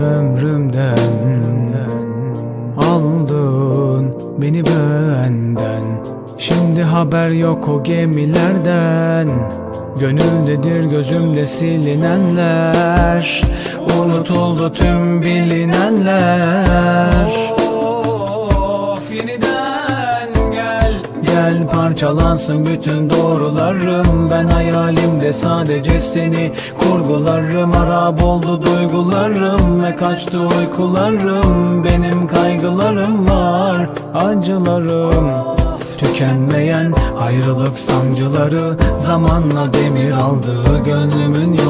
Ömrümden aldın beni benden Şimdi haber yok o gemilerden Gönüldedir gözümde silinenler Unutuldu tüm bilinenler Of yeniden parçalansın bütün doğrularım. Ben hayalimde sadece seni kurgularım. Harap oldu duygularım ve kaçtı uykularım. Benim kaygılarım var acılarım. Tükenmeyen ayrılık sancıları Zamanla demir aldı gönlümün yolcuları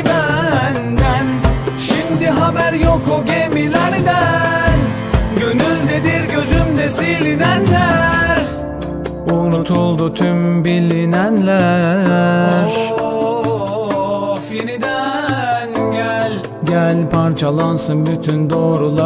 beni benden. Şimdi haber yok o gemilerden. Gönüldedir gözümde silinenler. Unutuldu tüm bilinenler. Of yeniden gel. Gel parçalansın bütün doğrular